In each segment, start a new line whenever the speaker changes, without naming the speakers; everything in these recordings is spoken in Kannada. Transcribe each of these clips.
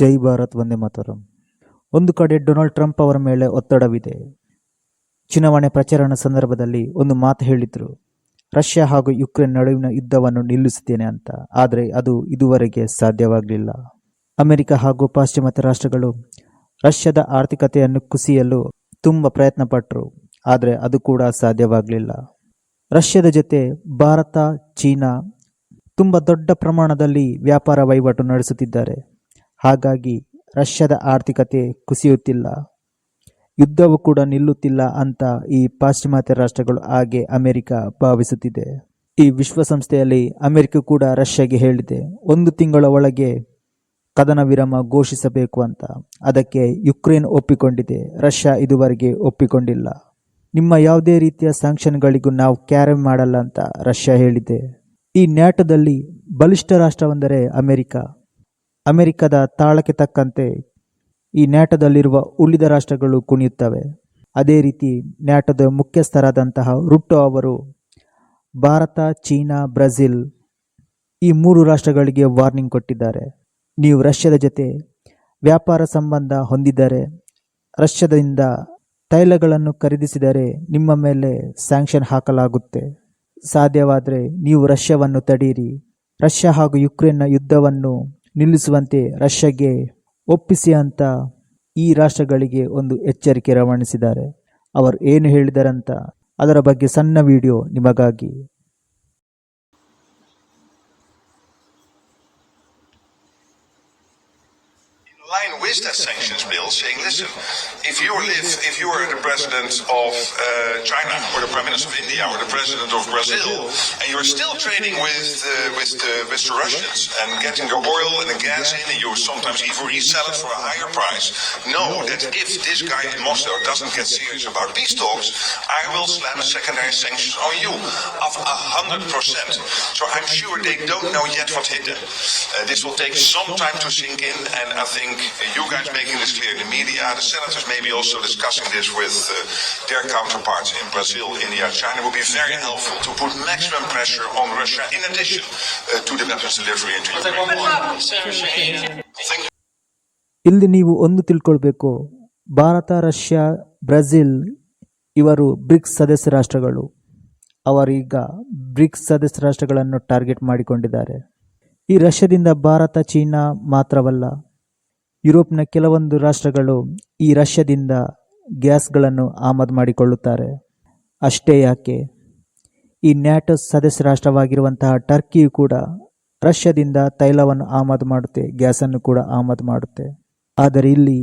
ಜೈ ಭಾರತ್, ವಂದೇ ಮಾತರಂ. ಒಂದು ಕಡೆ ಡೊನಾಲ್ಡ್ ಟ್ರಂಪ್ ಅವರ ಮೇಲೆ ಒತ್ತಡವಿದೆ. ಚುನಾವಣೆ ಪ್ರಚಾರಣ ಸಂದರ್ಭದಲ್ಲಿ ಒಂದು ಮಾತು ಹೇಳಿದ್ರು, ರಷ್ಯಾ ಹಾಗೂ ಯುಕ್ರೇನ್ ನಡುವಿನ ಯುದ್ಧವನ್ನು ನಿಲ್ಲಿಸುತ್ತೇನೆ ಅಂತ. ಆದರೆ ಅದು ಇದುವರೆಗೆ ಸಾಧ್ಯವಾಗಲಿಲ್ಲ. ಅಮೆರಿಕ ಹಾಗೂ ಪಾಶ್ಚಿಮಾತ್ಯ ರಾಷ್ಟ್ರಗಳು ರಷ್ಯಾದ ಆರ್ಥಿಕತೆಯನ್ನು ಕುಸಿಯಲು ತುಂಬ ಪ್ರಯತ್ನ ಪಟ್ಟರು ಆದರೆ ಅದು ಕೂಡ ಸಾಧ್ಯವಾಗಲಿಲ್ಲ. ರಷ್ಯಾದ ಜೊತೆ ಭಾರತ, ಚೀನಾ ತುಂಬ ದೊಡ್ಡ ಪ್ರಮಾಣದಲ್ಲಿ ವ್ಯಾಪಾರ ವಹಿವಾಟು ನಡೆಸುತ್ತಿದ್ದಾರೆ. ಹಾಗಾಗಿ ರಷ್ಯಾದ ಆರ್ಥಿಕತೆ ಕುಸಿಯುತ್ತಿಲ್ಲ. ಯುದ್ಧವು ಕೂಡ ನಿಲ್ಲುತ್ತಿಲ್ಲ ಅಂತ ಈ ಪಾಶ್ಚಿಮಾತ್ಯ ರಾಷ್ಟ್ರಗಳು ಹಾಗೆ ಅಮೆರಿಕ ಭಾವಿಸುತ್ತಿದೆ. ಈ ವಿಶ್ವಸಂಸ್ಥೆಯಲ್ಲಿ ಅಮೆರಿಕ ಕೂಡ ರಷ್ಯಾಗೆ ಹೇಳಿದೆ, ಒಂದು ತಿಂಗಳ ಒಳಗೆ ಕದನ ವಿರಾಮ ಘೋಷಿಸಬೇಕು ಅಂತ. ಅದಕ್ಕೆ ಯುಕ್ರೇನ್ ಒಪ್ಪಿಕೊಂಡಿದೆ, ರಷ್ಯಾ ಇದುವರೆಗೆ ಒಪ್ಪಿಕೊಂಡಿಲ್ಲ. ನಿಮ್ಮ ಯಾವುದೇ ರೀತಿಯ ಸ್ಯಾಂಕ್ಷನ್ಗಳಿಗೂ ನಾವು ಕ್ಯಾರಿ ಮಾಡಲ್ಲ, ಅಂತ ರಷ್ಯಾ ಹೇಳಿದೆ. ಈ ನ್ಯಾಟೋದಲ್ಲಿ ಬಲಿಷ್ಠ ರಾಷ್ಟ್ರವೆಂದರೆ ಅಮೆರಿಕ. ಅಮೆರಿಕದ ತಾಳಕ್ಕೆ ತಕ್ಕಂತೆ ಈ ನ್ಯಾಟೋದಲ್ಲಿರುವ ಉಳಿದ ರಾಷ್ಟ್ರಗಳು ಕುಣಿಯುತ್ತವೆ. ಅದೇ ರೀತಿ ನ್ಯಾಟೋದ ಮುಖ್ಯಸ್ಥರಾದಂತಹ ರುಟ್ಟೋ ಅವರು ಭಾರತ, ಚೀನಾ, ಬ್ರೆಜಿಲ್ ಈ ಮೂರು ರಾಷ್ಟ್ರಗಳಿಗೆ ವಾರ್ನಿಂಗ್ ಕೊಟ್ಟಿದ್ದಾರೆ. ನೀವು ರಷ್ಯಾದ ಜೊತೆ ವ್ಯಾಪಾರ ಸಂಬಂಧ ಹೊಂದಿದ್ದರೆ, ರಷ್ಯಾದಿಂದ ತೈಲಗಳನ್ನು ಖರೀದಿಸಿದರೆ ನಿಮ್ಮ ಮೇಲೆ ಸ್ಯಾಂಕ್ಷನ್ ಹಾಕಲಾಗುತ್ತೆ. ಸಾಧ್ಯವಾದರೆ ನೀವು ರಷ್ಯಾವನ್ನು ತಡೀರಿ ರಷ್ಯಾ ಹಾಗೂ ಯುಕ್ರೇನ್ನ ಯುದ್ಧವನ್ನು ನಿಲ್ಲಿಸುವಂತೆ ರಷ್ಯಾಗೆ ಒಪ್ಪಿಸಿ ಅಂತ ಈ ರಾಷ್ಟ್ರಗಳಿಗೆ ಒಂದು ಎಚ್ಚರಿಕೆ ರವಾನಿಸಿದ್ದಾರೆ. ಅವರು ಏನು ಹೇಳಿದರಂತ ಅದರ ಬಗ್ಗೆ ಸಣ್ಣ ವಿಡಿಯೋ ನಿಮಗಾಗಿ
line with that sanctions bill, saying, listen, if you live, if you are the president of uh, China or the prime minister of India or the president of Brazil, and you're still trading with uh, with the with the Russians and getting the oil and the gas in, and you sometimes even resell it for a higher price, know that if this guy in Moscow doesn't get serious about peace talks, I will slam a secondary sanctions on you of hundred percent. So I'm sure they don't know yet what hit them. Uh, this will take some time to sink in, and I think you guys making this clear in the media, the senators maybe also discussing this with uh, their counterparts in Brazil, India, China would be very helpful to put maximum pressure on Russia in addition uh, to the weapons delivery into Ukraine. Thank you.
ಇಲ್ಲಿ ನೀವು ಒಂದು ತಿಳ್ಕೊಳ್ಬೇಕು ಭಾರತ ರಷ್ಯಾ ಬ್ರೆಜಿಲ್ ಇವರು ಬ್ರಿಕ್ಸ್ ಸದಸ್ಯ ರಾಷ್ಟ್ರಗಳು ಅವರೀಗ ಬ್ರಿಕ್ಸ್ ಸದಸ್ಯ ರಾಷ್ಟ್ರಗಳನ್ನು ಟಾರ್ಗೆಟ್ ಮಾಡಿಕೊಂಡಿದ್ದಾರೆ ಈ ರಷ್ಯಾದಿಂದ ಭಾರತ ಚೀನಾ ಮಾತ್ರವಲ್ಲ ಯುರೋಪ್ನ ಕೆಲವೊಂದು ರಾಷ್ಟ್ರಗಳು ಈ ರಷ್ಯಾದಿಂದ ಗ್ಯಾಸ್ಗಳನ್ನು ಆಮದು ಮಾಡಿಕೊಳ್ಳುತ್ತಾರೆ. ಅಷ್ಟೇ ಯಾಕೆ? ಈ ನ್ಯಾಟೋ ಸದಸ್ಯ ರಾಷ್ಟ್ರವಾಗಿರುವಂತಹ ಟರ್ಕಿಯು ಕೂಡ ರಷ್ಯಾದಿಂದ ತೈಲವನ್ನು ಆಮದು ಮಾಡುತ್ತೆ, ಗ್ಯಾಸನ್ನು ಕೂಡ ಆಮದು ಮಾಡುತ್ತೆ. ಆದರೆ ಇಲ್ಲಿ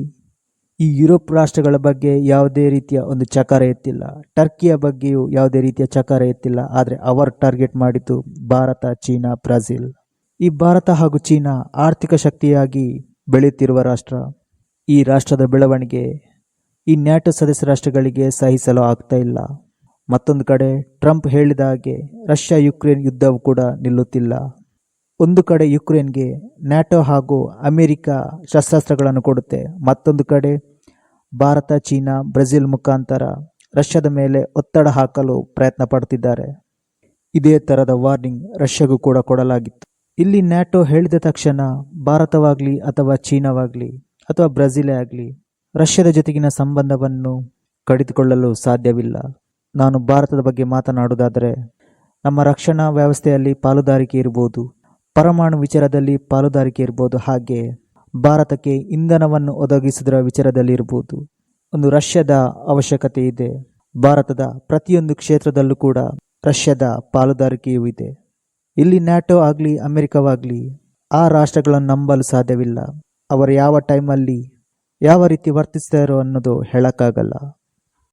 ಈ ಯುರೋಪ್ ರಾಷ್ಟ್ರಗಳ ಬಗ್ಗೆ ಯಾವುದೇ ರೀತಿಯ ಒಂದು ಚಕಾರ ಎತ್ತಿಲ್ಲ. ಟರ್ಕಿಯ ಬಗ್ಗೆಯೂ ಯಾವುದೇ ರೀತಿಯ ಚಕಾರ ಎತ್ತಿಲ್ಲ. ಆದರೆ ಅವರು ಟಾರ್ಗೆಟ್ ಮಾಡಿದ್ದು ಭಾರತ, ಚೀನಾ ಬ್ರೆಜಿಲ್ ಈ ಭಾರತ ಹಾಗೂ ಚೀನಾ ಆರ್ಥಿಕ ಶಕ್ತಿಯಾಗಿ ಬೆಳೆಯುತ್ತಿರುವ ರಾಷ್ಟ್ರ, ಈ ರಾಷ್ಟ್ರದ ಬೆಳವಣಿಗೆ ಈ ನ್ಯಾಟೋ ಸದಸ್ಯ ರಾಷ್ಟ್ರಗಳಿಗೆ ಸಹಿಸಲು ಆಗ್ತಾ ಇಲ್ಲ. ಮತ್ತೊಂದು ಕಡೆ ಟ್ರಂಪ್ ಹೇಳಿದ ಹಾಗೆ ರಷ್ಯಾ ಯುಕ್ರೇನ್ ಯುದ್ಧವು ಕೂಡ ನಿಲ್ಲುತ್ತಿಲ್ಲ. ಒಂದು ಕಡೆ ಯುಕ್ರೇನ್ಗೆ ನ್ಯಾಟೋ ಹಾಗೂ ಅಮೆರಿಕ ಶಸ್ತ್ರಾಸ್ತ್ರಗಳನ್ನು ಕೊಡುತ್ತೆ. ಮತ್ತೊಂದು ಕಡೆ ಭಾರತ, ಚೀನಾ, ಬ್ರೆಜಿಲ್ ಮುಖಾಂತರ ರಷ್ಯಾದ ಮೇಲೆ ಒತ್ತಡ ಹಾಕಲು ಪ್ರಯತ್ನ ಪಡುತ್ತಿದ್ದಾರೆ. ಇದೇ ಥರದ ವಾರ್ನಿಂಗ್ ರಷ್ಯಾಗೂ ಕೂಡ ಕೊಡಲಾಗಿತ್ತು. ಇಲ್ಲಿ ನ್ಯಾಟೋ ಹೇಳಿದ ತಕ್ಷಣ ಭಾರತವಾಗಲಿ ಅಥವಾ ಚೀನಾವಾಗಲಿ ಅಥವಾ ಬ್ರೆಜಿಲೇ ಆಗಲಿ ರಷ್ಯಾದ ಜೊತೆಗಿನ ಸಂಬಂಧವನ್ನು ಕಡಿದುಕೊಳ್ಳಲು ಸಾಧ್ಯವಿಲ್ಲ. ನಾನು ಭಾರತದ ಬಗ್ಗೆ ಮಾತನಾಡುವುದಾದರೆ ನಮ್ಮ ರಕ್ಷಣಾ ವ್ಯವಸ್ಥೆಯಲ್ಲಿ ಪಾಲುದಾರಿಕೆ ಇರ್ಬೋದು, ಪರಮಾಣು ವಿಚಾರದಲ್ಲಿ ಪಾಲುದಾರಿಕೆ ಇರ್ಬೋದು, ಹಾಗೆ ಭಾರತಕ್ಕೆ ಇಂಧನವನ್ನು ಒದಗಿಸುವುದರ ವಿಚಾರದಲ್ಲಿ ಇರ್ಬೋದು. ಒಂದು ರಷ್ಯಾದ ಅವಶ್ಯಕತೆ ಇದೆ. ಭಾರತದ ಪ್ರತಿಯೊಂದು ಕ್ಷೇತ್ರದಲ್ಲೂ ಕೂಡ ರಷ್ಯಾದ ಪಾಲುದಾರಿಕೆಯೂ ಇದೆ. ಇಲ್ಲಿ ನ್ಯಾಟೋ ಆಗಲಿ, ಅಮೆರಿಕವಾಗಲಿ, ಆ ರಾಷ್ಟ್ರಗಳನ್ನು ನಂಬಲು ಸಾಧ್ಯವಿಲ್ಲ. ಅವರು ಯಾವ ಟೈಮಲ್ಲಿ ಯಾವ ರೀತಿ ವರ್ತಿಸ್ತಾರೋ ಅನ್ನೋದು ಹೇಳಕ್ಕಾಗಲ್ಲ.